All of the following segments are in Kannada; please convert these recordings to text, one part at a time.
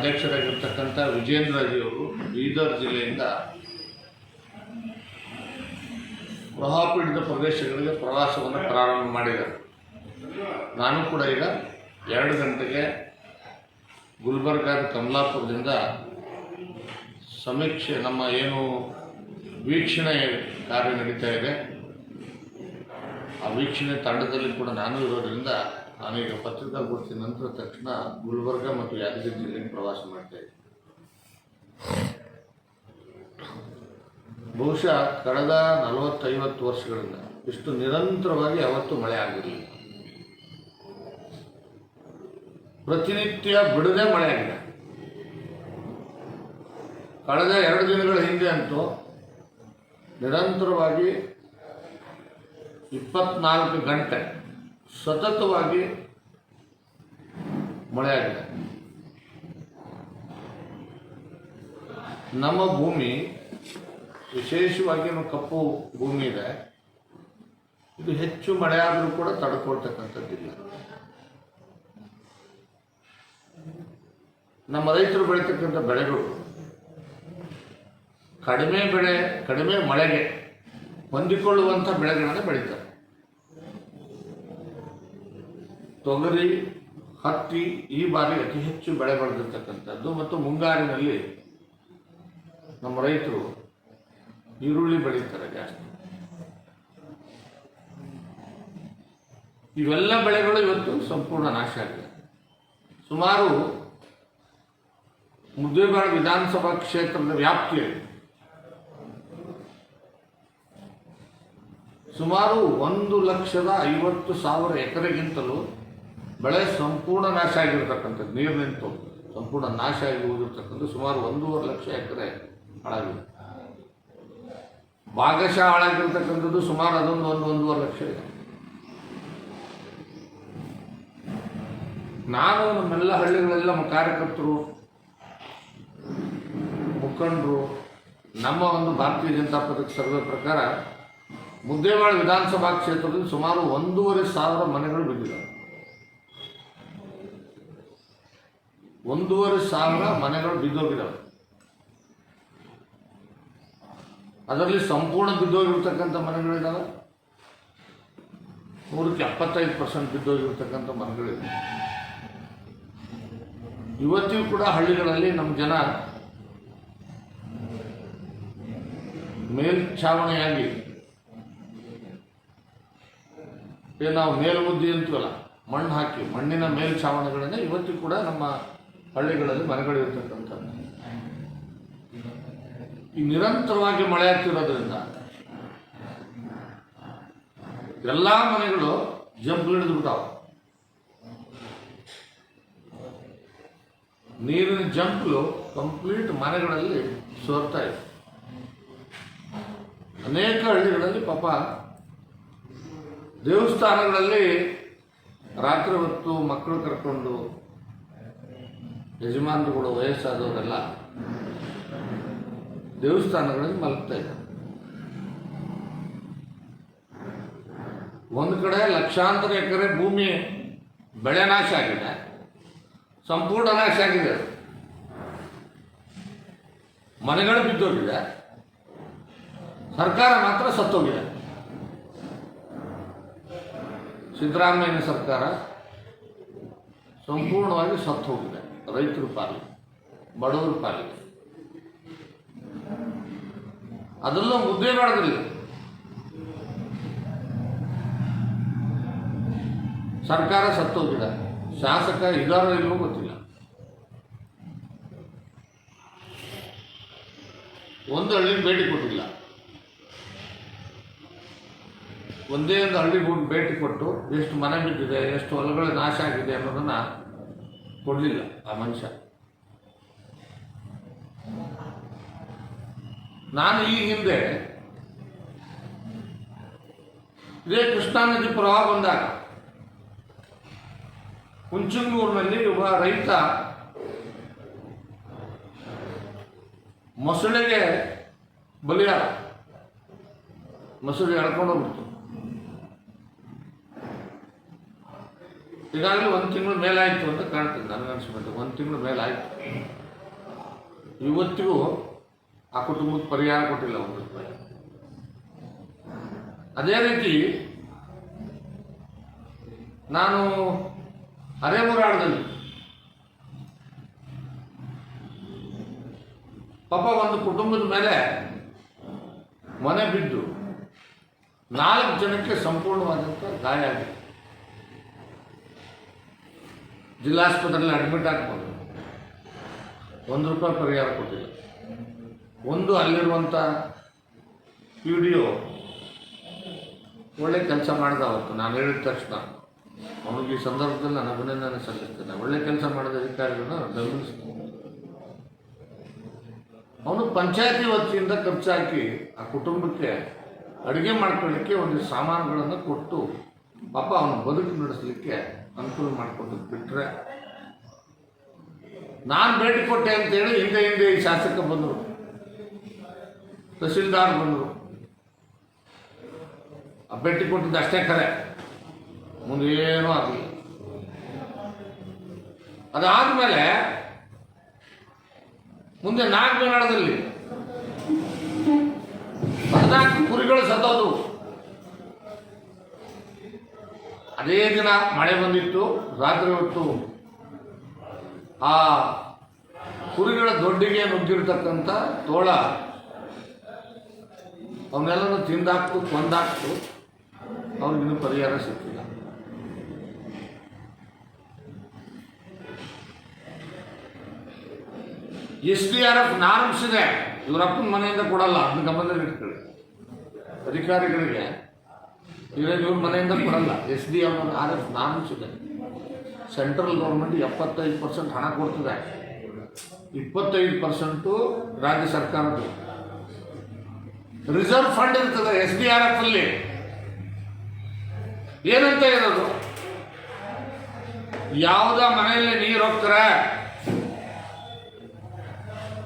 ಅಧ್ಯಕ್ಷರಾಗಿರ್ತಕ್ಕಂಥ ವಿಜಯೇಂದ್ರಜಿಯವರು ಬೀದರ್ ಜಿಲ್ಲೆಯಿಂದ ಪ್ರವಾಹಪೀಡಿತ ಪ್ರದೇಶಗಳಿಗೆ ಪ್ರವಾಸವನ್ನು ಪ್ರಾರಂಭ ಮಾಡಿದರು ನಾನು ಕೂಡ ಈಗ ಎರಡು ಗಂಟೆಗೆ ಗುಲ್ಬರ್ಗಾದ ಕಮಲಾಪುರದಿಂದ ಸಮೀಕ್ಷೆ, ನಮ್ಮ ಏನು ವೀಕ್ಷಣೆ ಕಾರ್ಯ ನಡೀತಾ ಇದೆ. ಆ ವೀಕ್ಷಣೆ ತಾಂಡದಲ್ಲಿ ಕೂಡ ನಾನು ಇರೋದ್ರಿಂದ ನಾನೀಗ ಪತ್ರಿಕಾಗೋಷ್ಠಿ ನಂತರ ತಕ್ಷಣ ಗುಲ್ಬರ್ಗ ಮತ್ತು ಯಾದಗಿರಿ ಜಿಲ್ಲೆಗೆ ಪ್ರವಾಸ ಮಾಡ್ತಾ ಇದ್ದೀನಿ. ಬಹುಶಃ ಕಳೆದ ನಲವತ್ತೈವತ್ತು ವರ್ಷಗಳಿಂದ ಇಷ್ಟು ನಿರಂತರವಾಗಿ ಯಾವತ್ತೂ ಮಳೆ ಆಗಿರಲಿಲ್ಲ. ಪ್ರತಿನಿತ್ಯ ಬಿಡದೆ ಮಳೆ ಆಗಿದೆ. ಕಳೆದ ಎರಡು ದಿನಗಳ ಹಿಂದೆ ಅಂತೂ ನಿರಂತರವಾಗಿ ಇಪ್ಪತ್ನಾಲ್ಕು ಗಂಟೆ ಸತತವಾಗಿ ಮಳೆಯಾಗಿದೆ ನಮ್ಮ ಭೂಮಿ, ವಿಶೇಷವಾಗಿ ನಮ್ಮ ಕಪ್ಪು ಭೂಮಿ ಇದೆ. ಇದು ಹೆಚ್ಚು ಮಳೆ ಆದರೂ ಕೂಡ ತಡ್ಕೊಳ್ತಕ್ಕಂಥದ್ದಿಲ್ಲ. ನಮ್ಮ ರೈತರು ಬೆಳೀತಕ್ಕಂಥ ಬೆಳೆಗಳು ಕಡಿಮೆ ಬೆಳೆ, ಕಡಿಮೆ ಮಳೆಗೆ ಹೊಂದಿಕೊಳ್ಳುವಂಥ ಬೆಳೆಗಳನ್ನು ಬೆಳೀತಾರೆ. ತೊಗರಿ, ಹತ್ತಿ ಈ ಬಾರಿ ಅತಿ ಹೆಚ್ಚು ಬೆಳೆ ಬೆಳೆದಿರ್ತಕ್ಕಂಥದ್ದು ಮತ್ತು ಮುಂಗಾರಿನಲ್ಲಿ ನಮ್ಮ ರೈತರು ಈರುಳ್ಳಿ ಬೆಳೀತಾರೆ ಜಾಸ್ತಿ. ಇವೆಲ್ಲ ಬೆಳೆಗಳು ಇವತ್ತು ಸಂಪೂರ್ಣ ನಾಶ ಆಗಿದೆ. ಸುಮಾರು ಮುದ್ದೇಬಾಳ ವಿಧಾನಸಭಾ ಕ್ಷೇತ್ರದ ವ್ಯಾಪ್ತಿಯಲ್ಲಿ ಸುಮಾರು ಒಂದು ಲಕ್ಷದ ಐವತ್ತು ಸಾವಿರ ಎಕರೆಗಿಂತಲೂ ಬೆಳೆ ಸಂಪೂರ್ಣ ನಾಶ ಆಗಿರ್ತಕ್ಕಂಥದ್ದು, ನೀರು ನಿಂತು ಸಂಪೂರ್ಣ ನಾಶ ಆಗಿ ಹೋಗಿರ್ತಕ್ಕಂಥ ಸುಮಾರು ಒಂದೂವರೆ ಲಕ್ಷ ಎಕರೆ ಹಾಳಾಗಿದೆ ಭಾಗಶಃ ಹಾಳಾಗಿರ್ತಕ್ಕಂಥದ್ದು ಸುಮಾರು ಅದೊಂದು ಒಂದು ಒಂದೂವರೆ ಲಕ್ಷ ಇದೆ. ನಾನು ನಮ್ಮೆಲ್ಲ ಹಳ್ಳಿಗಳೆಲ್ಲ ಕಾರ್ಯಕರ್ತರು, ಮುಖಂಡರು, ನಮ್ಮ ಒಂದು ಭಾರತೀಯ ಜನತಾ ಪಕ್ಷ ಸರ್ವೆ ಪ್ರಕಾರ ಮುದ್ದೇವಾಡ ವಿಧಾನಸಭಾ ಕ್ಷೇತ್ರದಲ್ಲಿ ಸುಮಾರು ಒಂದೂವರೆ ಸಾವಿರ ಮನೆಗಳು ಬಿದ್ದಿದ್ದಾವೆ. ಒಂದೂವರೆ ಸಾವಿರ ಮನೆಗಳು ಬಿದ್ದೋಗಿದ್ದಾವೆ. ಅದರಲ್ಲಿ ಸಂಪೂರ್ಣ ಬಿದ್ದೋಗಿರ್ತಕ್ಕಂಥ ಮನೆಗಳಿದ್ದಾವೆ ನೂರಕ್ಕೆ ಎಪ್ಪತ್ತೈದು ಪರ್ಸೆಂಟ್ ಬಿದ್ದೋಗಿರ್ತಕ್ಕಂಥ ಮನೆಗಳಿವೆ ಇವತ್ತಿಗೂ ಕೂಡ ಹಳ್ಳಿಗಳಲ್ಲಿ ನಮ್ಮ ಜನ ಮೇಲ್ಛಾವಣಿಯಾಗಿ ನಾವು ಮೇಲ್ಮುದ್ದಿ ಅಂತೀವಲ್ಲ, ಮಣ್ಣು ಹಾಕಿ, ಮಣ್ಣಿನ ಮೇಲ್ಛಾವಣಿಗಳನ್ನೇ ಇವತ್ತಿಗೂ ಕೂಡ ನಮ್ಮ ಹಳ್ಳಿಗಳಲ್ಲಿ ಮನೆಗಳಿರ್ತಕ್ಕಂಥದ್ದು ಈ ನಿರಂತರವಾಗಿ ಮಳೆ ಆಗ್ತಿರೋದ್ರಿಂದ ಎಲ್ಲ ಮನೆಗಳು ಜಂಪ್ ಬಿಟ್ಟಾವ ನೀರಿನ ಜಂಪ್ಲು ಕಂಪ್ಲೀಟ್ ಮನೆಗಳಲ್ಲಿ ಸೋರ್ತಾ ಇದೆ. ಅನೇಕ ಹಳ್ಳಿಗಳಲ್ಲಿ ಪಾಪ ದೇವಸ್ಥಾನಗಳಲ್ಲಿ ರಾತ್ರಿ ಹೊತ್ತು ಮಕ್ಕಳು ಕರ್ಕೊಂಡು ಯಜಮಾನರುಗಳು ವಯಸ್ಸಾದವರೆಲ್ಲ ದೇವಸ್ಥಾನಗಳಲ್ಲಿ ಮಲಗ್ತಾ ಇದ್ದಾರೆ. ಒಂದು ಕಡೆ ಲಕ್ಷಾಂತರ ಎಕರೆ ಭೂಮಿ ಬೆಳೆ ನಾಶ ಆಗಿದೆ. ಸಂಪೂರ್ಣ ನಾಶ ಆಗಿದೆ. ಮನೆಗಳು ಬಿದ್ದೋಗಿದೆ. ಸರ್ಕಾರ ಮಾತ್ರ ಸತ್ತೋಗಿದೆ. ಸಿದ್ದರಾಮಯ್ಯನ ಸರ್ಕಾರ ಸಂಪೂರ್ಣವಾಗಿ ಸತ್ತು ಹೋಗಿದೆ ರೈತರ ಪಾಲಿಗೆ ಬಡವರ ಪಾಲಿಗೆ ಅದೆಲ್ಲ ಮುದ್ದೆ ಮಾಡಿದ್ರಿ. ಸರ್ಕಾರ ಸತ್ತೋಗಿಲ್ಲ ಶಾಸಕ ಇದಾರೋ ಇಲ್ಲವೋ ಗೊತ್ತಿಲ್ಲ. ಒಂದು ಹಳ್ಳಿ ಭೇಟಿ ಕೊಟ್ಟಿಲ್ಲ. ಒಂದೇ ಒಂದು ಹಳ್ಳಿಗೆ ಹೋಗಿ ಭೇಟಿ ಕೊಟ್ಟು ಎಷ್ಟು ಮನೆ ಬಿದ್ದಿದೆ, ಎಷ್ಟು ಹೊಲಗಳು ನಾಶ ಆಗಿದೆ ಅನ್ನೋದನ್ನ ಕೊಡಲಿಲ್ಲ ಆ ಮನುಷ್ಯ. ನಾನು ಈ ಹಿಂದೆ ಇದೇ ಕೃಷ್ಣಾ ನದಿ ಪ್ರವಾಹ ಬಂದಾಗ, ಹುಂಚಂಗೂರಿನಲ್ಲಿ ಒಬ್ಬ ರೈತ ಮೊಸಳೆಗೆ ಬಲಿಯಾದ ಮೊಸಳೆ ಎಳ್ಕೊಂಡು ಹೋಗ್ಬಿಡ್ತು ಈಗಾಗಲೇ ಒಂದು ತಿಂಗಳು ಮೇಲಾಯಿತು ಅಂತ ಕಾಣ್ತದೆ ನನಗನ್ಸ್ಬಿಟ್ಟು ಒಂದು ತಿಂಗಳು ಮೇಲಾಯಿತು. ಇವತ್ತಿಗೂ ಆ ಕುಟುಂಬಕ್ಕೆ ಪರಿಹಾರ ಕೊಟ್ಟಿಲ್ಲ ಒಂದು ಅದೇ ರೀತಿ ನಾನು ಹರೇಮುರಾಡದಲ್ಲಿ ಪಾಪ ಒಂದು ಕುಟುಂಬದ ಮೇಲೆ ಮನೆ ಬಿದ್ದು ನಾಲ್ಕು ಜನಕ್ಕೆ ಸಂಪೂರ್ಣವಾದಂಥ ಗಾಯ ಆಗಿದೆ. ಜಿಲ್ಲಾಸ್ಪತ್ರೆಯಲ್ಲಿ ಅಡ್ಮಿಟ್ ಆಗ್ಬೋದು. ಒಂದು ರೂಪಾಯಿ ಪರಿಹಾರ ಕೊಟ್ಟಿಲ್ಲ. ಒಂದು ಅಲ್ಲಿರುವಂಥ ಪಿ ಡಿ ಒ ಒಳ್ಳೆ ಕೆಲಸ ಮಾಡಿದ ಅವತ್ತು. ನಾನು ಹೇಳಿದ ತಕ್ಷಣ, ಅವನಿಗೆ ಈ ಸಂದರ್ಭದಲ್ಲಿ ನಾನು ಅಭಿನಂದನೆ ಸಲ್ಲಿಸ್ತೇನೆ. ಒಳ್ಳೆ ಕೆಲಸ ಮಾಡಿದ ಅಧಿಕಾರಿಗಳನ್ನ ಗಮನಿಸ್ತೇನೆ ಅವನು ಪಂಚಾಯತಿ ವತಿಯಿಂದ ಖರ್ಚು ಹಾಕಿ ಆ ಕುಟುಂಬಕ್ಕೆ ಅಡುಗೆ ಮಾಡ್ಕೊಳ್ಳಿಕ್ಕೆ ಒಂದು ಸಾಮಾನುಗಳನ್ನು ಕೊಟ್ಟು ಪಾಪ ಅವನು ಬದುಕು ನಡೆಸಲಿಕ್ಕೆ ಅನುಕೂಲ ಮಾಡಿಕೊಟ್ಟು ಬಿಟ್ಟರೆ ನಾನು ಭೇಟಿ ಕೊಟ್ಟೆ ಅಂತೇಳಿ ಹಿಂದೆ ಹಿಂದೆ ಈ ಶಾಸಕ ಬಂದರು, ತಹಸೀಲ್ದಾರ್ ಬಂದರು. ಆ ಭೇಟಿ ಕೊಟ್ಟಿದ್ದು ಅಷ್ಟೇ ಕರೆ. ಮುಂದೆ ಏನೂ ಆಗಲಿಲ್ಲ. ಅದಾದಮೇಲೆ ಮುಂದೆ ನಾಗಬೇನಾಳದಲ್ಲಿ ಹದಿನಾಲ್ಕು ಕುರಿಗಳು ಸತ್ತೋದು ಅದೇ ದಿನ ಮಳೆ ಬಂದಿತ್ತು, ರಾತ್ರಿ ಹೊತ್ತು ಆ ಕುರಿಗಳ ದೊಡ್ಡಿಗೆ ನುಗ್ಗಿರ್ತಕ್ಕಂಥ ತೋಳ ಅವನ್ನೆಲ್ಲನೂ ತಿಂದಾಕ್ತು, ಕೊಂದಾಕ್ತು. ಅವ್ರಿಗಿನ್ನೂ ಪರಿಹಾರ ಸಿಕ್ಕಿಲ್ಲ. S D R F norms ಇದೆ ಇವರಪ್ಪನ ಮನೆಯಿಂದ ಕೊಡಲ್ಲ, ಅದನ್ನ ಗಮನದಲ್ಲಿ ಇಟ್ಕೊಳ್ಳಿ ಅಧಿಕಾರಿಗಳಿಗೆ ಇವ್ರ ಇವ್ರ ಮನೆಯಿಂದ ಕೊಡಲ್ಲ. ಎಸ್ ಡಿ ಆರ್ ಎಫ್ ನಾನು ಸಿಗ ಸೆಂಟ್ರಲ್ ಗೌರ್ಮೆಂಟ್ ಎಪ್ಪತ್ತೈದು ಪರ್ಸೆಂಟ್ ಹಣ ಕೊಡ್ತದೆ. ಇಪ್ಪತ್ತೈದು ಪರ್ಸೆಂಟು ರಾಜ್ಯ ಸರ್ಕಾರದ್ದು. ರಿಸರ್ವ್ ಫಂಡ್ ಇರ್ತದೆ ಎಸ್ ಡಿ ಆರ್ ಎಫ್ ಅಲ್ಲಿ. ಏನಂತ ಇರೋದು ಯಾವುದ ಮನೆಯಲ್ಲಿ ನೀರು ಹೋಗ್ತಾರೆ?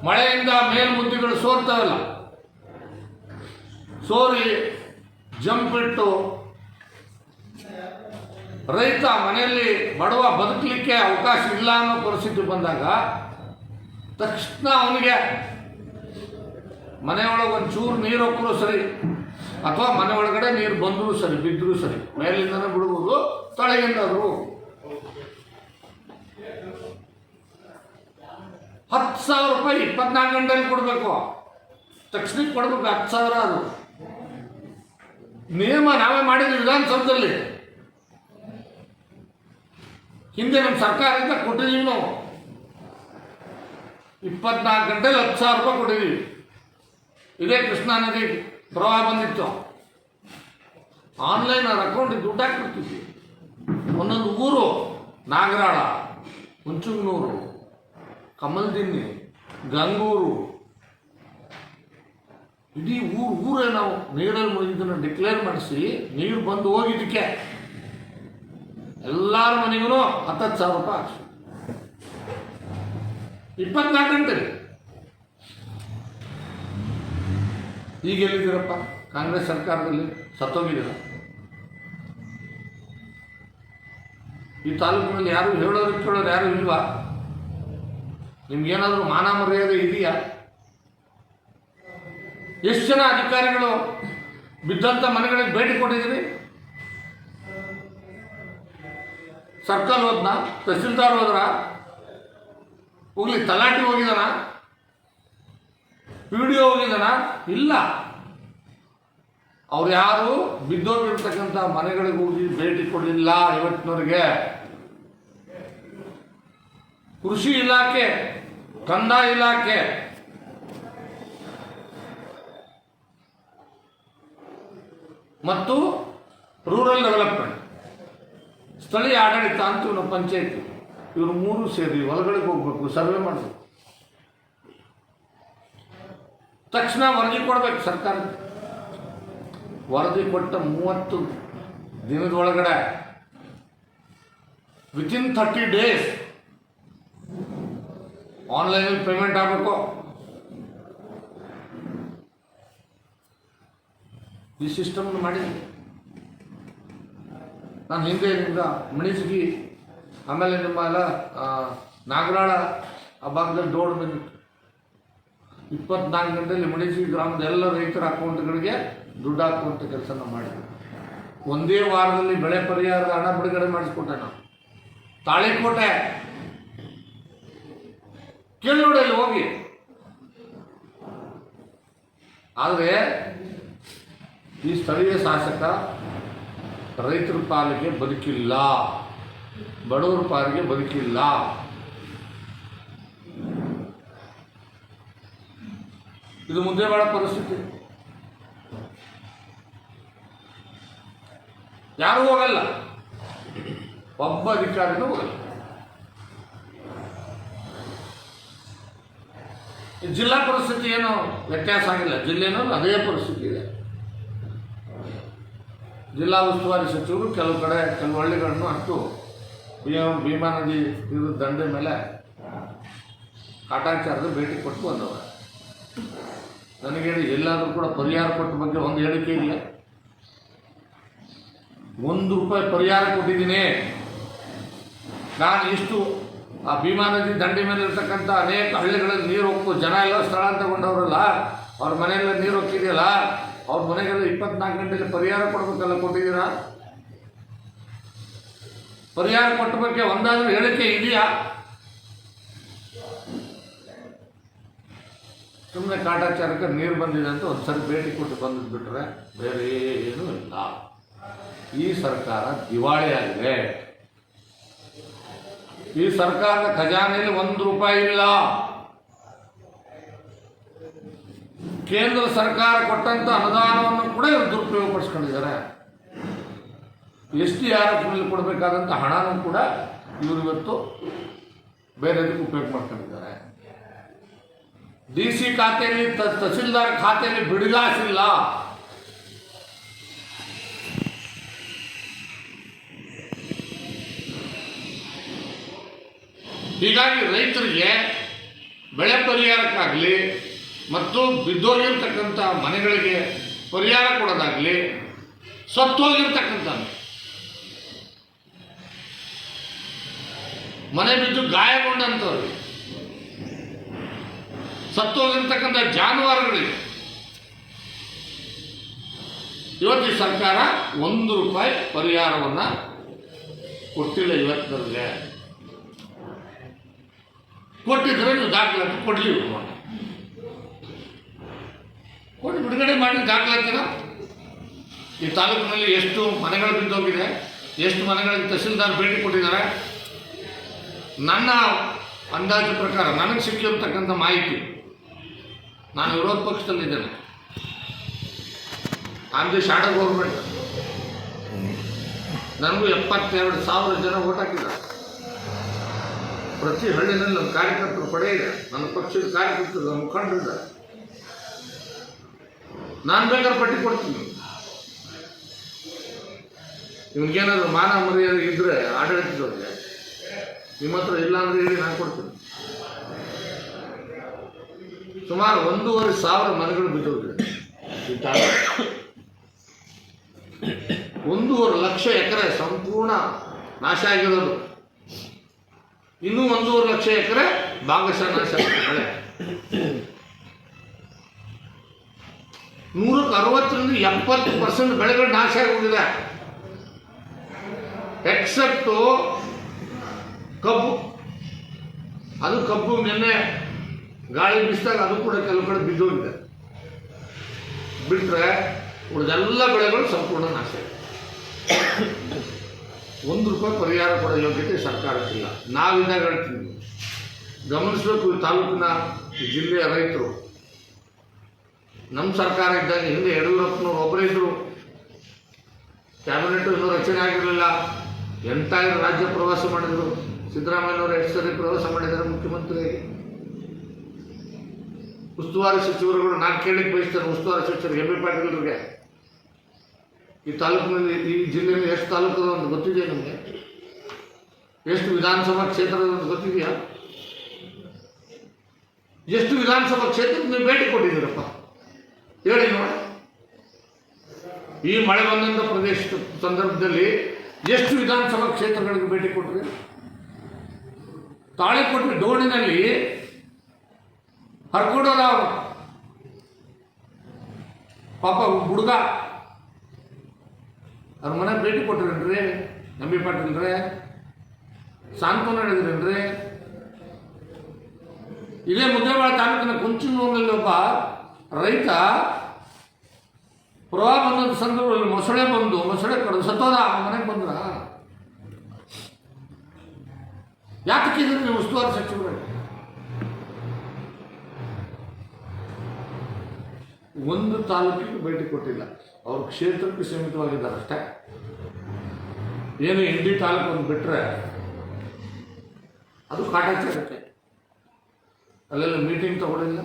ಮಳೆಯಿಂದ ಮೇಲ್ಮುದ್ದಿಗಳು ಸೋರ್ತವಲ್ಲ. ಸೋರಿ ಜಂಪ್ ಇಟ್ಟು ರೈತ ಮನೆಯಲ್ಲಿ ಬಡವ ಬದುಕಲಿಕ್ಕೆ ಅವಕಾಶ ಇಲ್ಲ ಅನ್ನೋ ಪರಿಸ್ಥಿತಿ ಬಂದಾಗ ತಕ್ಷಣ ಅವನಿಗೆ ಮನೆಯೊಳಗೆ ಚೂರು ನೀರು ಹೋಗ್ರೂ ಸರಿ, ಅಥವಾ ಮನೆ ಒಳಗಡೆ ನೀರು ಬಂದರೂ ಸರಿ ಬಿದ್ದರೂ ಸರಿ, ಮೇಲಿಂದನೇ ಬಿಡ್ಬೋದು ತಳೆಯಿಂದಾದರೂ ಹತ್ತು ಸಾವಿರ ರೂಪಾಯಿ ಇಪ್ಪತ್ನಾಲ್ಕು ಗಂಟೆಯಲ್ಲಿ ಕೊಡಬೇಕು. ತಕ್ಷಣಕ್ಕೆ ಕೊಡಬೇಕು, ಹತ್ತು ಸಾವಿರ ಅದು ನಿಯಮ ನಾವೇ ಮಾಡಿದ್ವಿ ವಿಧಾನಸೌಧದಲ್ಲಿ. ಹಿಂದೆ ನಮ್ಮ ಸರ್ಕಾರದಿಂದ ಕೊಟ್ಟಿದ್ದೀವಿ ನಾವು. ಇಪ್ಪತ್ನಾಲ್ಕು ಗಂಟೆಗೆ ಹತ್ತು ಸಾವಿರ ರೂಪಾಯಿ ಕೊಟ್ಟಿದ್ದೀವಿ ಇದೇ ಕೃಷ್ಣಾ ನದಿ ಪ್ರವಾಹ ಬಂದಿತ್ತು. ಆನ್ಲೈನ್ ಅಕೌಂಟಿಗೆ ದುಡ್ಡು ಹಾಕ್ಬಿಡ್ತಿದ್ವಿ. ಒಂದೊಂದು ಊರು, ನಾಗರಾಳ, ಹುಂಚುಗ್ನೂರು, ಕಮಲ್ದಿನ್ನಿ, ಗಂಗೂರು ಇಡೀ ಊರು ಊರೇ ನಾವು ನೀರಲ್ಲಿ ಮುಳುಗಿದ್ದನ್ನು ಡಿಕ್ಲೇರ್ ಮಾಡಿಸಿ ನೀರು ಬಂದು ಹೋಗಿದ್ದಕ್ಕೆ ಎಲ್ಲರ ಮನೆಗೂ ಹತ್ತತ್ತು ಸಾವಿರ ರೂಪಾಯಿ ಹಾಕ್ಸಿ ಇಪ್ಪತ್ನಾಲ್ಕು ಗಂಟೆ ಈಗ ಎಲ್ಲಿದ್ದೀರಪ್ಪ? ಕಾಂಗ್ರೆಸ್ ಸರ್ಕಾರದಲ್ಲಿ ಸತ್ತೋಗಿದ್ದೀರ? ಈ ತಾಲೂಕಿನಲ್ಲಿ ಯಾರು ಹೇಳೋರು ಕೇಳೋರು ಯಾರು ಇಲ್ವಾ? ನಿಮ್ಗೇನಾದರೂ ಮಾನ ಮರ್ಯಾದೆ ಇದೆಯಾ? ಎಷ್ಟು ಜನ ಅಧಿಕಾರಿಗಳು ಬಿದ್ದಂಥ ಮನೆಗಳಿಗೆ ಭೇಟಿ ಕೊಟ್ಟಿದ್ದೀರಿ? ಸರ್ಕಲ್ ಹೋದ್ನ? ತಹಸೀಲ್ದಾರ್ ಹೋದ್ರ? ಹೋಗ್ಲಿ, ತಲಾಟಿ ಹೋಗಿದಾನ ಡಿ ಹೋಗಿದಾನ ಇಲ್ಲ. ಅವ್ರು ಯಾರು? ಬಿದ್ದೋಗಿರ್ತಕ್ಕಂಥ ಮನೆಗಳಿಗೆ ಹೋಗಿ ಭೇಟಿ ಕೊಡಲಿಲ್ಲ ಇವತ್ತಿನವ್ರಿಗೆ. ಕೃಷಿ ಇಲಾಖೆ, ಕಂದಾಯ ಇಲಾಖೆ ಮತ್ತು ರೂರಲ್ ಡೆವಲಪ್ಮೆಂಟ್ ಸ್ಥಳೀಯ ಆಡಳಿತ ಅಂತ ಇವನು ಪಂಚಾಯತಿ. ಇವರು ಮೂರು ಸೇರಿ ಹೊಲಗಳಿಗೆ ಹೋಗ್ಬೇಕು, ಸರ್ವೆ ಮಾಡಬೇಕು. ತಕ್ಷಣ ವರದಿ ಕೊಡಬೇಕು ಸರ್ಕಾರ. ವರದಿ ಕೊಟ್ಟ ಮೂವತ್ತು ದಿನದ ಒಳಗಡೆ ವಿತಿನ್ ಥರ್ಟಿ ಡೇಸ್ ಆನ್ಲೈನಲ್ಲಿ ಪೇಮೆಂಟ್ ಆಗಬೇಕು. ಈ ಸಿಸ್ಟಮ್ ಮಾಡಿದ್ವಿ ನಾನು ಹಿಂದೆ ಮಣಿಸ್ಗಿ ಆಮೇಲೆ ನಿಮ್ಮ ಎಲ್ಲ ನಾಗರಾಳ ಆ ಭಾಗದಲ್ಲಿ ದೋಡ್ ಬಂದಿತ್ತು. ಇಪ್ಪತ್ನಾಲ್ಕು ಗಂಟೆಯಲ್ಲಿ ಮಣಿಸ್ಗಿ ಗ್ರಾಮದ ಎಲ್ಲ ರೈತರ ಅಕೌಂಟ್ಗಳಿಗೆ ದುಡ್ಡು ಹಾಕುವಂಥ ಕೆಲಸ ನಾವು ಮಾಡಿದ್ವಿ ಒಂದೇ ವಾರದಲ್ಲಿ ಬೆಳೆ ಪರಿಹಾರದ ಹಣ ಬಿಡುಗಡೆ ಮಾಡಿಸ್ಕೊಟ್ಟೆ ನಾವು ತಾಳಿಕೋಟೆ ಕೇಳಿ ನೋಡಿ ಅಲ್ಲಿ ಹೋಗಿ. ಆದರೆ ಈ ಸ್ಥಳೀಯ ಶಾಸಕ ರೈತರ ಪಾಲಿಗೆ ಬದುಕಿಲ್ಲ. ಬಡವರ ಪಾಲಿಗೆ ಬದುಕಿಲ್ಲ. ಇದು ಮುಂದೆ ಬಹಳ ಪರಿಸ್ಥಿತಿ. ಯಾರೂ ಹೋಗಲ್ಲ. ಒಬ್ಬ ಅಧಿಕಾರಿನೂ ಹೋಗಲ್ಲ. ಜಿಲ್ಲಾ ಪರಿಸ್ಥಿತಿ ಏನು ವ್ಯತ್ಯಾಸ ಆಗಿಲ್ಲ. ಜಿಲ್ಲೆನೂ ಅದೇ ಪರಿಸ್ಥಿತಿ ಇದೆ. ಜಿಲ್ಲಾ ಉಸ್ತುವಾರಿ ಸಚಿವರು ಕೆಲವು ಕಡೆ ಕೆಲವು ಹಳ್ಳಿಗಳನ್ನು ಅಷ್ಟು ಭೀಮ ನದಿ ತೀರದ ದಂಡೆ ಮೇಲೆ ಕಾಟಾಚಾರದ ಭೇಟಿ ಕೊಟ್ಟು ಬಂದವರು. ನನಗೆ ಎಲ್ಲಾದರೂ ಕೂಡ ಪರಿಹಾರ ಕೊಟ್ಟ ಬಗ್ಗೆ ಒಂದು ಹೇಳಿಕೆ ಇಲ್ಲ. ಒಂದು ರೂಪಾಯಿ ಪರಿಹಾರ ಕೊಟ್ಟಿದ್ದೀನಿ. ನಾನು ಇಷ್ಟು ಆ ಭೀಮಾ ನದಿ ದಂಡೆ ಮೇಲೆ ಇರ್ತಕ್ಕಂಥ ಅನೇಕ ಹಳ್ಳಿಗಳಲ್ಲಿ ನೀರು ಹೋಗ್ತು ಜನ ಎಲ್ಲ ಸ್ಥಳ ತಗೊಂಡವರಲ್ಲ ಅವ್ರ ಮನೆಯಲ್ಲ ನೀರು ಹೋಗ್ತಿದೆಯಲ್ಲ. ಅವ್ರ ಮನೆಗೆಲ್ಲ ಇಪ್ಪತ್ನಾಲ್ಕು ಗಂಟೆಯಲ್ಲಿ ಪರಿಹಾರ ಕೊಡಬೇಕಲ್ಲ ಕೊಟ್ಟಿದ್ದೀರಾ? ಪರಿಹಾರ ಕೊಟ್ಟ ಬಗ್ಗೆ ಒಂದಾದರೂ ಹೇಳಿಕೆ ಇದೆಯಾ? ಸುಮ್ಮನೆ ಕಾಟಾಚಾರಕ್ಕೆ ನೀರು ಬಂದಿದೆ ಅಂತ ಒಂದು ಸರಿ ಭೇಟಿ ಕೊಟ್ಟು ಬಂದು ಬಿಟ್ರೆ ಬೇರೆ ಏನೂ ಇಲ್ಲ. ಈ ಸರ್ಕಾರ ದಿವಾಳಿ ಆಗಿದೆ. ಈ ಸರ್ಕಾರದ ಖಜಾನೆಯಲ್ಲಿ ಒಂದು ರೂಪಾಯಿ ಇಲ್ಲ. ಕೇಂದ್ರ ಸರ್ಕಾರ ಕೊಟ್ಟಂತ ಅನುದಾನವನ್ನು ಕೂಡ ಇವರು ದುರುಪಯೋಗ ಪಡಿಸ್ಕೊಂಡಿದ್ದಾರೆ ಎಸ್ ಟಿ ಆರ್ ಎಫ್ನಲ್ಲಿ ಕೊಡಬೇಕಾದಂಥ ಹಣನೂ ಕೂಡ ಇವರು ಇವತ್ತು ಬೇರೆದಕ್ಕೆ ಉಪಯೋಗ ಮಾಡ್ಕೊಂಡಿದ್ದಾರೆ. ಡಿ ಸಿ ಖಾತೆಯಲ್ಲಿ ತಹಸೀಲ್ದಾರ್ ಖಾತೆಯಲ್ಲಿ ಬಿಡುಗಾಸಿಲ್ಲ. ಹೀಗಾಗಿ ರೈತರಿಗೆ ಬೆಳೆ ಪರಿಹಾರಕ್ಕಾಗಲಿ ಮತ್ತು ಬಿದ್ದೋಗಿರ್ತಕ್ಕಂಥ ಮನೆಗಳಿಗೆ ಪರಿಹಾರ ಕೊಡೋದಾಗಲಿ ಸತ್ತೋಗಿರ್ತಕ್ಕಂಥ ಮನೆ ಬಿದ್ದು ಗಾಯಗೊಂಡಂಥವ್ರಿಗೆ ಸತ್ತೋಗಿರ್ತಕ್ಕಂಥ ಜಾನುವಾರುಗಳಿಗೆ ಇವತ್ತು ಸರ್ಕಾರ ಒಂದು ರೂಪಾಯಿ ಪರಿಹಾರವನ್ನು ಕೊಟ್ಟಿಲ್ಲ ಇವತ್ತಿನವ್ರಿಗೆ ಕೊಟ್ಟಿದ್ರೆ ನೀವು ದಾಖಲಾತಿ ಕೊಡಲಿ ಕೊಟ್ಟು ಬಿಡುಗಡೆ ಮಾಡಿ ದಾಖಲಾತಿನ ಈ ತಾಲೂಕಿನಲ್ಲಿ ಎಷ್ಟು ಮನೆಗಳು ಬಿದ್ದೋಗಿದೆ, ಎಷ್ಟು ಮನೆಗಳಿಗೆ ತಹಸೀಲ್ದಾರ್ ಭೇಟಿ ಕೊಟ್ಟಿದ್ದಾರೆ, ನನ್ನ ಅಂದಾಜು ಪ್ರಕಾರ ನನಗೆ ಸಿಕ್ಕಿರ್ತಕ್ಕಂಥ ಮಾಹಿತಿ ನಾನು ವಿರೋಧ ಪಕ್ಷದಲ್ಲಿದ್ದೇನೆ. ಆಮ್ ದಿ ಶಾಡೋ ಗೌರ್ಮೆಂಟ್ ನನಗೂ ಎಪ್ಪತ್ತೆರಡು ಸಾವಿರ ಜನ ಓಟ್ ಹಾಕಿದ್ದಾರೆ. ಪ್ರತಿ ಹಳ್ಳಿನಲ್ಲಿ ನನ್ನ ಕಾರ್ಯಕರ್ತರು ಪಡೆ ಇದೆ. ನನ್ನ ಪಕ್ಷದ ಕಾರ್ಯಕರ್ತರು ಮುಖಂಡರಿದ್ದಾರೆ. ನಾನು ಬೇಕಾದ್ರೆ ಪಟ್ಟಿ ಕೊಡ್ತೀನಿ. ನಿಮ್ಗೇನಾದ್ರು ಮಾನ ಮರ್ಯಾದೆ ಇದ್ರೆ ಆಡಳಿತದವ್ರಿಗೆ, ನಿಮ್ಮ ಹತ್ರ ಇಲ್ಲ ಅಂದ್ರೆ ಹೇಳಿ ನಾನು ಕೊಡ್ತೀನಿ. ಸುಮಾರು ಒಂದೂವರೆ ಸಾವಿರ ಮನೆಗಳು ಬಿದ್ದೋಗಿದೆ. ಈ ಒಂದೂವರೆ ಲಕ್ಷ ಎಕರೆ ಸಂಪೂರ್ಣ ನಾಶ ಆಗಿರೋದು. ಇನ್ನೂ ಒಂದೂವರೆ ಲಕ್ಷ ಎಕರೆ ಭಾಗಶಃ ನಾಶ ಆಗಿದೆ. ನೂರಕ್ಕೆ ಅರವತ್ತರಿಂದ ಎಪ್ಪತ್ತು ಪರ್ಸೆಂಟ್ ಬೆಳೆಗಳು ನಾಶ ಆಗೋಗಿದೆ. ಎಕ್ಸೆಪ್ಟು ಕಬ್ಬು. ಅದು ಕಬ್ಬು ನಿನ್ನೆ ಗಾಳಿ ಬೀಸಿದಾಗ ಅದು ಕೂಡ ಕೆಲವು ಕಡೆ ಬಿದ್ದೋಗಿದೆ. ಬಿಟ್ಟರೆ ಉಳಿದೆಲ್ಲ ಬೆಳೆಗಳು ಸಂಪೂರ್ಣ ನಾಶ ಒಂದು ರೂಪಾಯಿ ಪರಿಹಾರ ಕೊಡೋ ಯೋಗ್ಯತೆ ಸರ್ಕಾರಕ್ಕಿಲ್ಲ. ನಾವಿಂದ ಹೇಳ್ತೀವಿ ಗಮನಿಸಬೇಕು ಈ ತಾಲೂಕಿನ ಜಿಲ್ಲೆಯ ರೈತರು. ನಮ್ಮ ಸರ್ಕಾರ ಇದ್ದಾಗ ಹಿಂದೆ ಯಡಿಯೂರಪ್ಪನವ್ರು ಒಬ್ಬರೇ ಇದ್ದರು ಕ್ಯಾಬಿನೆಟ್ ಇನ್ನೂ ರಚನೆ ಆಗಿರಲಿಲ್ಲ. ಎಂಥ ರಾಜ್ಯ ಪ್ರವಾಸ ಮಾಡಿದರು. ಸಿದ್ದರಾಮಯ್ಯನವರು ಎಷ್ಟು ಸರಿ ಪ್ರವಾಸ ಮಾಡಿದ್ದಾರೆ ಮುಖ್ಯಮಂತ್ರಿ. ಉಸ್ತುವಾರಿ ಸಚಿವರುಗಳು ನಾನು ಕೇಳಕ್ಕೆ ಬಯಸ್ತಾರೆ, ಉಸ್ತುವಾರಿ ಸಚಿವರು ಎಂ ಬಿ ಪಾಟೀಲ್ರಿಗೆ. ಈ ತಾಲೂಕಿನಲ್ಲಿ, ಈ ಜಿಲ್ಲೆಯಲ್ಲಿ ಎಷ್ಟು ತಾಲೂಕು ಅಂತ ಗೊತ್ತಿದೆಯಾ ನಿಮಗೆ? ಎಷ್ಟು ವಿಧಾನಸಭಾ ಕ್ಷೇತ್ರದ ಅಂತ ಗೊತ್ತಿದೆಯಾ? ಎಷ್ಟು ವಿಧಾನಸಭಾ ಕ್ಷೇತ್ರಕ್ಕೆ ನೀವು ಭೇಟಿ ಕೊಟ್ಟಿದ್ದೀರಪ್ಪ? ಹೇಳಿ ನೋಡಿ. ಈ ಮಳೆ ಬಂದಂಥ ಪ್ರದೇಶದ ಸಂದರ್ಭದಲ್ಲಿ ಎಷ್ಟು ವಿಧಾನಸಭಾ ಕ್ಷೇತ್ರಗಳಿಗೆ ಭೇಟಿ ಕೊಟ್ರಿ? ತಾಳಿಕೊಟ್ರಿ ಡೋಣಿನಲ್ಲಿ ಹರ್ಕೋಡರಾವ್ ಪಾಪ ಹುಡುಗ. ಅವ್ರ ಮನೆ ಭೇಟಿ ಕೊಟ್ಟಿರೇನ್ರಿ ನಂಬಿ ಪಾಟೀಲ್ರೇ? ಸಾಂತ್ವನ ಹೇಳಿದ್ರೇನ್ರಿ? ಇದೇ ಮುದ್ದೇವಾಳ ತಾಲೂಕಿನ ಕುಂಚಿನೂರಿನಲ್ಲಿ ಒಬ್ಬ ರೈತ ಪ್ರವಾಹ ಬಂದ ಸಂದರ್ಭದಲ್ಲಿ ಮೊಸಳೆ ಬಂದು, ಮೊಸಳೆ ಕಡ ಸತ್ತೋದ ಮನೆಗೆ ಬಂದ್ರ? ಯಾಕೆ ನೀವು ಉಸ್ತುವಾರಿ ಸಚಿವರು? ಒಂದು ತಾಲೂಕಿಗೆ ಭೇಟಿ ಕೊಟ್ಟಿಲ್ಲ. ಅವ್ರ ಕ್ಷೇತ್ರಕ್ಕೆ ಸೀಮಿತವಾಗಿದ್ದಾರೆ ಅಷ್ಟೇ. ಏನು ಇಂಡಿ ತಾಲೂಕು ಒಂದು ಬಿಟ್ಟರೆ ಅದು ಕಾಟಾಚಾರಕ್ಕೆ. ಅಲ್ಲೆಲ್ಲ ಮೀಟಿಂಗ್ ತಗೊಂಡಿಲ್ಲ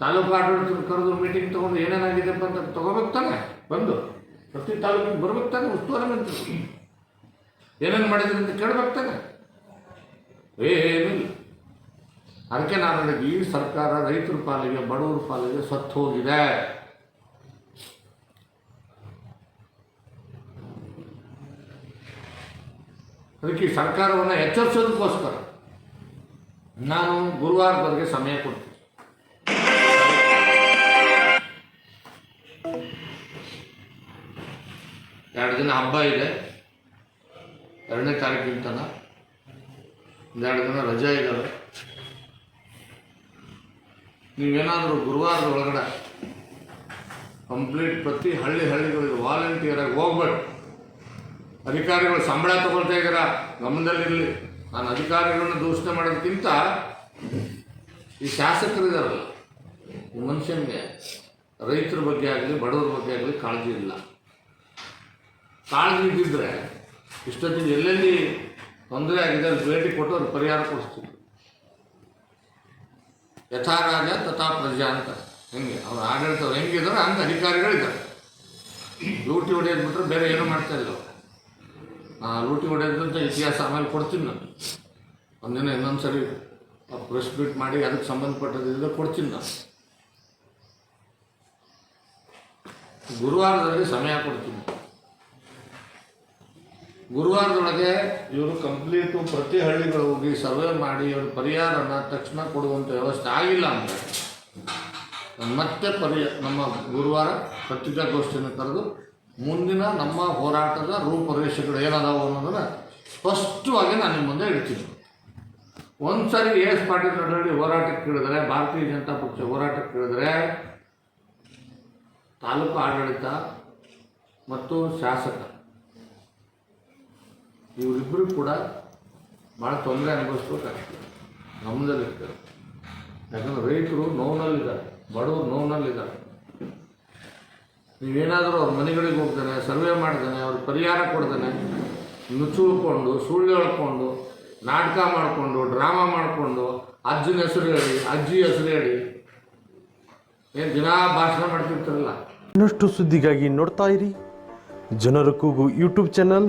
ತಾಲೂಕು ಆಡಳಿತ ಕರೆದು ಮೀಟಿಂಗ್ ತೊಗೊಂಡು ಏನೇನಾಗಿದೆ ಅಂತ ತಗೋಬೇಕು ತಾನೆ? ಬಂದು. ಪ್ರತಿ ತಾಲೂಕಿಗೆ ಬರ್ಬೇಕು ತಾನೆ ಉಸ್ತುವಾರಿ ಮಂತ್ರಿ. ಏನೇನು ಮಾಡಿದ್ರಿ ಅಂತ ಕೇಳ್ಬೇಕು ತಾನೆ? ಏನಿಲ್ಲ. ಅದಕ್ಕೆ ನಾನು ಈ ಸರ್ಕಾರ ರೈತರ ಪಾಲಿಗೆ, ಬಡವರ ಪಾಲಿಗೆ ಸತ್ತು ಹೋಗಿದೆ. ಅದಕ್ಕೆ ಈ ಸರ್ಕಾರವನ್ನು ಎಚ್ಚರಿಸೋದಕ್ಕೋಸ್ಕರ ನಾನು ಗುರುವಾರದವರೆಗೆ ಸಮಯ ಕೊಡ್ತೀನಿ. ಎರಡು ದಿನ ಹಬ್ಬ ಇದೆ. ಎರಡನೇ ತಾರೀಕಿನ ತನಕ ಒಂದೆರಡು ದಿನ ರಜೆ ಇದ್ದಾವೆ ನೀವೇನಾದರೂ ಗುರುವಾರದ ಒಳಗಡೆ ಕಂಪ್ಲೀಟ್ ಪ್ರತಿ ಹಳ್ಳಿ ಹಳ್ಳಿಗಳಿಗೆ ವಾಲಂಟಿಯರಾಗಿ ಹೋಗ್ಬೇಡಿ. ಅಧಿಕಾರಿಗಳು ಸಂಬಳ ತಗೊಳ್ತಾ ಇದ್ದೀರಾ? ಗಮನದಲ್ಲಿರಲಿ. ನಾನು ಅಧಿಕಾರಿಗಳನ್ನ ದೂಷಣೆ ಮಾಡೋದಕ್ಕಿಂತ ಈ ಶಾಸಕರಿದಾರಲ್ಲ ಈ ಮನುಷ್ಯನಿಗೆ ರೈತರ ಬಗ್ಗೆ ಆಗಲಿ, ಬಡವರ ಬಗ್ಗೆ ಆಗಲಿ ಕಾಳಜಿ ಇಲ್ಲ. ಕಾಳಜಿ ಇದ್ದಿದ್ರೆ ಇಷ್ಟೊತ್ತಿಗೆ ಎಲ್ಲೆಲ್ಲಿ ತೊಂದರೆ ಆಗಿದೆ ಅಲ್ಲಿ ಭೇಟಿ ಕೊಟ್ಟು ಅವ್ರಿಗೆ ಪರಿಹಾರ ಕೊಡಿಸ್ತೀವಿ ಯಥಾ ರಾಜ ತಥಾ ಪ್ರಜಾ ಅಂತ ಹೆಂಗೆ? ಅವ್ರ ಆಡಳಿತ ಹೆಂಗಿದಾರೆ ಹಂಗೆ ಅಧಿಕಾರಿಗಳಿದ್ದಾರೆ. ಲೂಟಿ ಹೊಡೆಯೋದು ಬಿಟ್ಟರೆ ಬೇರೆ ಏನೂ ಮಾಡ್ತಾ ಇಲ್ಲ ಅವ್ರು. ಲೂಟಿ ಹೊಡೆಯೋದಂತ ಇತಿಹಾಸ ಆಮೇಲೆ ಕೊಡ್ತೀನಿ ನಾನು. ಒಂದಿನ ಇನ್ನೊಂದು ಸರಿ ಪ್ರೆಸ್ ಮೀಟ್ ಮಾಡಿ ಅದಕ್ಕೆ ಸಂಬಂಧಪಟ್ಟದ್ರಿಂದ ಕೊಡ್ತೀನಿ ನಾನು. ಗುರುವಾರದಲ್ಲಿ ಸಮಯ ಕೊಡ್ತೀನಿ. ಗುರುವಾರದೊಳಗೆ ಇವರು ಕಂಪ್ಲೀಟು ಪ್ರತಿ ಹಳ್ಳಿಗಳು ಹೋಗಿ ಸರ್ವೆ ಮಾಡಿ ಇವರು ಪರಿಹಾರನ ತಕ್ಷಣ ಕೊಡುವಂಥ ವ್ಯವಸ್ಥೆ ಆಗಿಲ್ಲ ಅಂದರೆ ಮತ್ತೆ ಪರಿ, ನಮ್ಮ ಗುರುವಾರ ಪತ್ರಿಕಾಗೋಷ್ಠಿಯನ್ನು ಕರೆದು ಮುಂದಿನ ನಮ್ಮ ಹೋರಾಟದ ರೂಪರೇಷೆಗಳು ಏನದಾವು ಅನ್ನೋದನ್ನು ಸ್ಪಷ್ಟವಾಗಿ ನಾನು ನಿಮ್ಮ ಮುಂದೆ ಹೇಳ್ತೀನಿ. ಒಂದು ಎಸ್ ಪಾಟೀಲ್ ನಡುವೆ ಹೋರಾಟಕ್ಕೆ ಕೇಳಿದರೆ, ಭಾರತೀಯ ಜನತಾ ಪಕ್ಷ ಹೋರಾಟಕ್ಕೆ ಕೇಳಿದರೆ ತಾಲೂಕು ಆಡಳಿತ ಮತ್ತು ಶಾಸಕ ಇವರಿಬ್ಬರು ಕೂಡ ಭಾಳ ತೊಂದರೆ ಅನುಭವಿಸ್ಬೇಕಾಗ್ತದೆ ಗಮನದಲ್ಲಿರ್ತಾರೆ. ಯಾಕಂದ್ರೆ ರೈತರು ನೋವಿನಲ್ಲಿದ್ದಾರೆ. ಬಡವರು ನೋವಿನಲ್ಲಿದ್ದಾರೆ. ನೀವೇನಾದರೂ ಅವ್ರ ಮನೆಗಳಿಗೆ ಹೋಗ್ತಾನೆ ಸರ್ವೆ ಮಾಡ್ತಾನೆ ಅವ್ರ ಪರಿಹಾರ ಕೊಡ್ತಾನೆ ನುಚ್ಚುಳ್ಕೊಂಡು, ಸುಳ್ಳು ಹೇಳ್ಕೊಂಡು, ನಾಟಕ ಮಾಡಿಕೊಂಡು, ಡ್ರಾಮಾ ಮಾಡಿಕೊಂಡು, ಅಜ್ಜನ ಹೆಸರು ಹೇಳಿ, ಅಜ್ಜಿ ಹೆಸರು ಹೇಳಿ, ಏನು ದಿನ ಭಾಷಣ ಮಾಡ್ತಿರ್ತಾರಲ್ಲ? ಇನ್ನಷ್ಟು ಸುದ್ದಿಗಾಗಿ ನೋಡ್ತಾ ಇರಿ. ಜನರ ಕೂಗು ಯೂಟ್ಯೂಬ್ ಚಾನಲ್